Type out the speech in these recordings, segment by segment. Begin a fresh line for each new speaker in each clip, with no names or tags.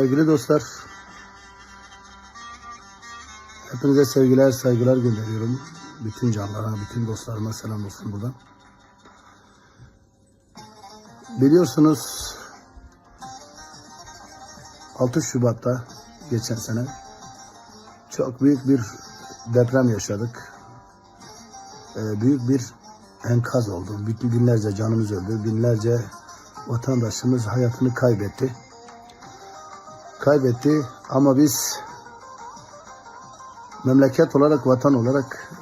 Sevgili dostlar, hepinize sevgiler, saygılar gönderiyorum. Bütün canlara, bütün dostlarıma selam olsun buradan. Biliyorsunuz 6 Şubat'ta geçen sene çok büyük bir deprem yaşadık. Ee, büyük bir enkaz oldu. Bütün binlerce canımız öldü. Binlerce vatandaşımız hayatını kaybetti. Kaybetti ama biz memleket olarak, vatan olarak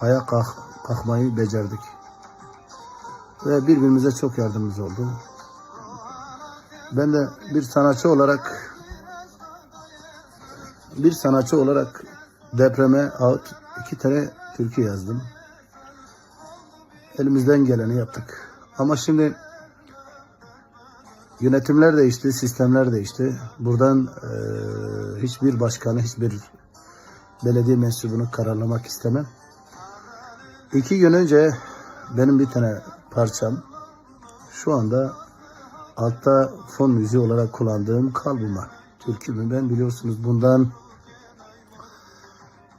ayağa kalk, kalkmayı becerdik. Ve birbirimize çok yardımımız oldu. Ben de bir sanatçı olarak bir sanatçı olarak depreme iki tane türkü yazdım. Elimizden geleni yaptık. Ama şimdi yönetimler değişti, sistemler değişti. Buradan eee, hiçbir başkanı, hiçbir belediye mensubunu kararlamak istemem. İki gün önce benim bir tane parçam şu anda altta fon müziği olarak kullandığım Kalbuma türkümü. Ben biliyorsunuz bundan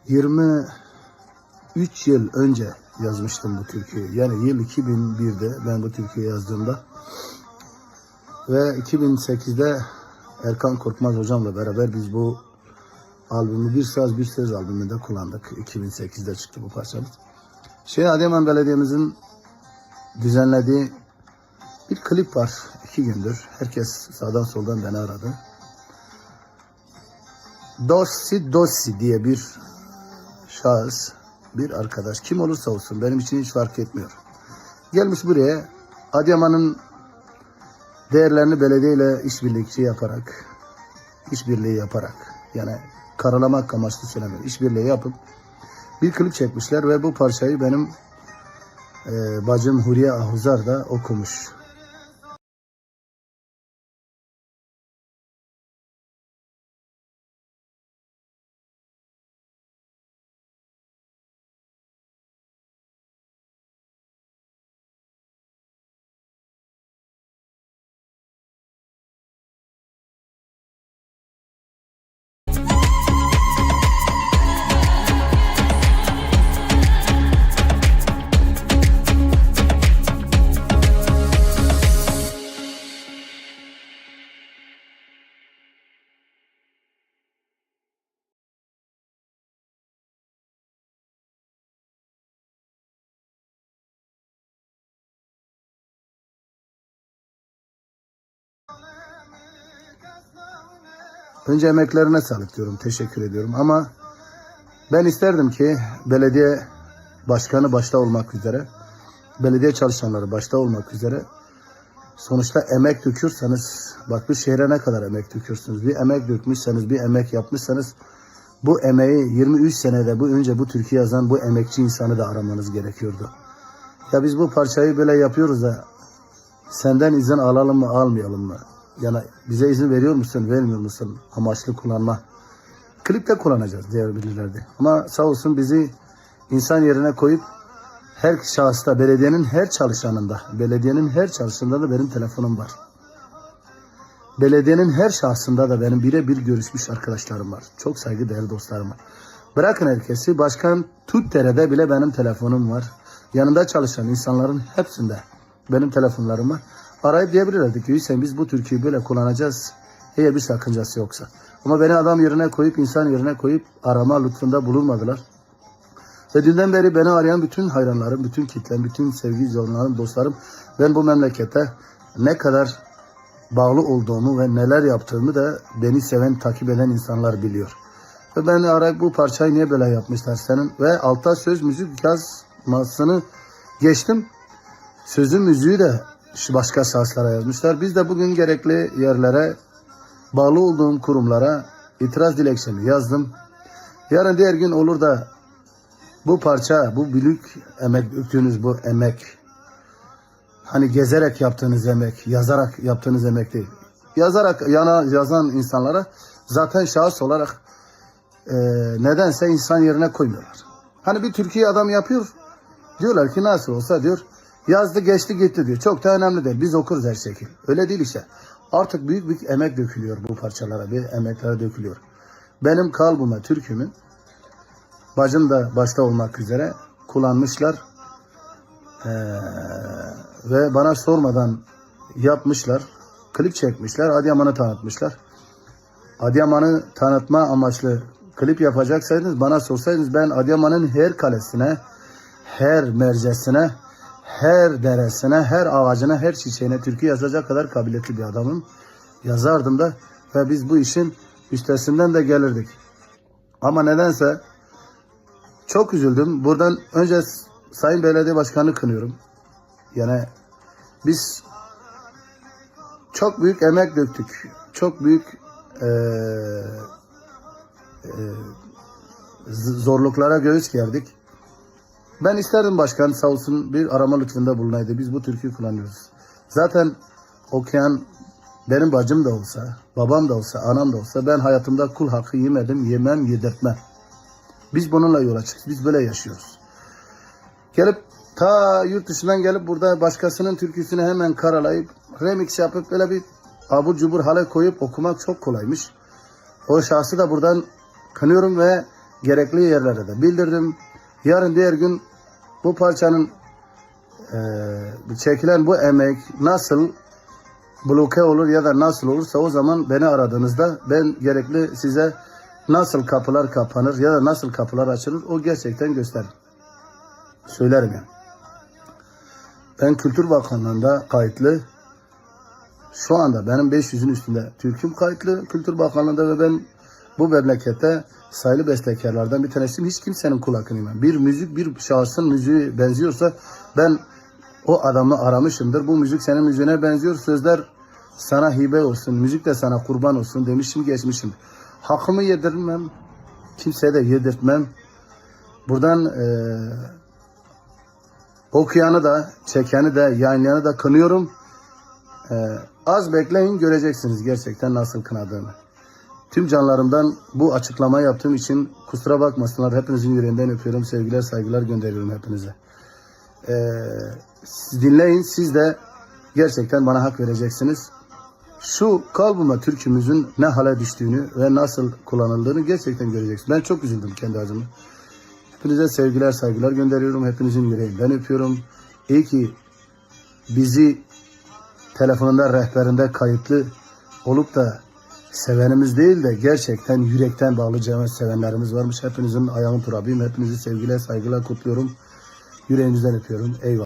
23 yıl önce yazmıştım bu türküyü. Yani yıl 2001'de ben bu türküyü yazdığımda ve 2008'de Erkan Korkmaz hocamla beraber biz bu albümü bir saz bir söz albümünde kullandık. 2008'de çıktı bu parçamız. Şey Adıyaman Belediye'mizin düzenlediği bir klip var. iki gündür. Herkes sağdan soldan beni aradı. Dossi Dossi diye bir şahıs, bir arkadaş, kim olursa olsun benim için hiç fark etmiyor. Gelmiş buraya Adıyaman'ın değerlerini belediyeyle işbirlikçi yaparak, işbirliği yaparak, yani karalamak amaçlı söylemiyorum, işbirliği yapıp bir klip çekmişler ve bu parçayı benim e, bacım Huriye Ahuzar da okumuş. Önce emeklerine sağlık diyorum. Teşekkür ediyorum. Ama ben isterdim ki belediye başkanı başta olmak üzere, belediye çalışanları başta olmak üzere sonuçta emek döküyorsanız, bak bir şehre ne kadar emek döküyorsunuz. Bir emek dökmüşseniz, bir emek yapmışsanız bu emeği 23 senede bu önce bu Türkiye yazan bu emekçi insanı da aramanız gerekiyordu. Ya biz bu parçayı böyle yapıyoruz da senden izin alalım mı almayalım mı? Yani bize izin veriyor musun vermiyor musun amaçlı kullanma. Klipte kullanacağız diğer birilerde. Ama sağ olsun bizi insan yerine koyup her şahısta, belediyenin her çalışanında, belediyenin her çalışanında da benim telefonum var. Belediyenin her şahsında da benim birebir görüşmüş arkadaşlarım var. Çok saygıdeğer dostlarım var. Bırakın herkesi, Başkan Tuttere'de bile benim telefonum var. Yanında çalışan insanların hepsinde benim telefonlarım var. Arayıp diyebilirlerdi ki Hüseyin biz bu Türkiye'yi böyle kullanacağız. Eğer bir sakıncası yoksa. Ama beni adam yerine koyup, insan yerine koyup arama lütfunda bulunmadılar. Ve dünden beri beni arayan bütün hayranlarım, bütün kitlem, bütün sevgi izleyenlerim, dostlarım ben bu memlekete ne kadar bağlı olduğumu ve neler yaptığımı da beni seven, takip eden insanlar biliyor. Ve beni arayıp bu parçayı niye böyle yapmışlar senin? Ve altta söz müzik yazmasını geçtim. Sözün müziği de başka şahıslara yazmışlar. Biz de bugün gerekli yerlere, bağlı olduğum kurumlara itiraz dilekçemi yazdım. Yarın diğer gün olur da bu parça, bu büyük emek, döktüğünüz bu emek, hani gezerek yaptığınız emek, yazarak yaptığınız emek değil. Yazarak yana yazan insanlara zaten şahıs olarak e, nedense insan yerine koymuyorlar. Hani bir Türkiye adam yapıyor, diyorlar ki nasıl olsa diyor, yazdı geçti gitti diyor. Çok da önemli değil, biz okuruz her şekil. Öyle değil işte. Artık büyük bir emek dökülüyor bu parçalara, bir emeklere dökülüyor. Benim kalbime, türkümü, bacım da başta olmak üzere kullanmışlar. Ee, ve bana sormadan yapmışlar. Klip çekmişler. Adıyaman'ı tanıtmışlar. Adıyaman'ı tanıtma amaçlı klip yapacaksaydınız bana sorsaydınız ben Adıyaman'ın her kalesine, her mercesine, her deresine, her ağacına, her çiçeğine türkü yazacak kadar kabiliyetli bir adamım. Yazardım da ve biz bu işin üstesinden de gelirdik. Ama nedense çok üzüldüm. Buradan önce Sayın Belediye Başkanı kınıyorum. Yani biz çok büyük emek döktük. Çok büyük eee, z- zorluklara göğüs gerdik. Ben isterdim başkan sağ olsun bir arama lütfunda bulunaydı. Biz bu türküyü kullanıyoruz. Zaten okuyan benim bacım da olsa, babam da olsa, anam da olsa ben hayatımda kul hakkı yemedim, yemem, yedirtmem. Biz bununla yola çıktık. Biz böyle yaşıyoruz. Gelip ta yurt dışından gelip burada başkasının türküsünü hemen karalayıp remix yapıp böyle bir abur cubur hale koyup okumak çok kolaymış. O şahsı da buradan kınıyorum ve gerekli yerlere de bildirdim. Yarın diğer gün bu parçanın eee, çekilen bu emek nasıl bloke olur ya da nasıl olursa o zaman beni aradığınızda ben gerekli size nasıl kapılar kapanır ya da nasıl kapılar açılır o gerçekten gösteririm. Söylerim yani. Ben Kültür Bakanlığı'nda kayıtlı. Şu anda benim 500'ün üstünde Türk'üm kayıtlı Kültür Bakanlığı'nda ve ben bu memlekette sayılı bestekarlardan bir tanesiyim. Hiç kimsenin kul yemem. Bir müzik bir şahsın müziği benziyorsa ben o adamı aramışımdır. Bu müzik senin müziğine benziyor. Sözler sana hibe olsun. Müzik de sana kurban olsun demişim geçmişim. Hakkımı yedirmem. Kimseye de yedirtmem. Buradan eee okuyanı da, çekeni de, yayınlayanı da kınıyorum. Ee, az bekleyin göreceksiniz gerçekten nasıl kınadığımı. Tüm canlarımdan bu açıklama yaptığım için kusura bakmasınlar. Hepinizin yüreğinden öpüyorum. Sevgiler, saygılar gönderiyorum hepinize. Ee, siz dinleyin. Siz de gerçekten bana hak vereceksiniz. Şu kalbime türkümüzün ne hale düştüğünü ve nasıl kullanıldığını gerçekten göreceksiniz. Ben çok üzüldüm kendi adıma. Hepinize sevgiler, saygılar gönderiyorum. Hepinizin yüreğinden öpüyorum. İyi ki bizi telefonunda, rehberinde kayıtlı olup da sevenimiz değil de gerçekten yürekten bağlayacağımız sevenlerimiz varmış. Hepinizin ayağını turabıyım. Hepinizi sevgiler, saygılar kutluyorum. Yüreğinizden öpüyorum. Eyvallah.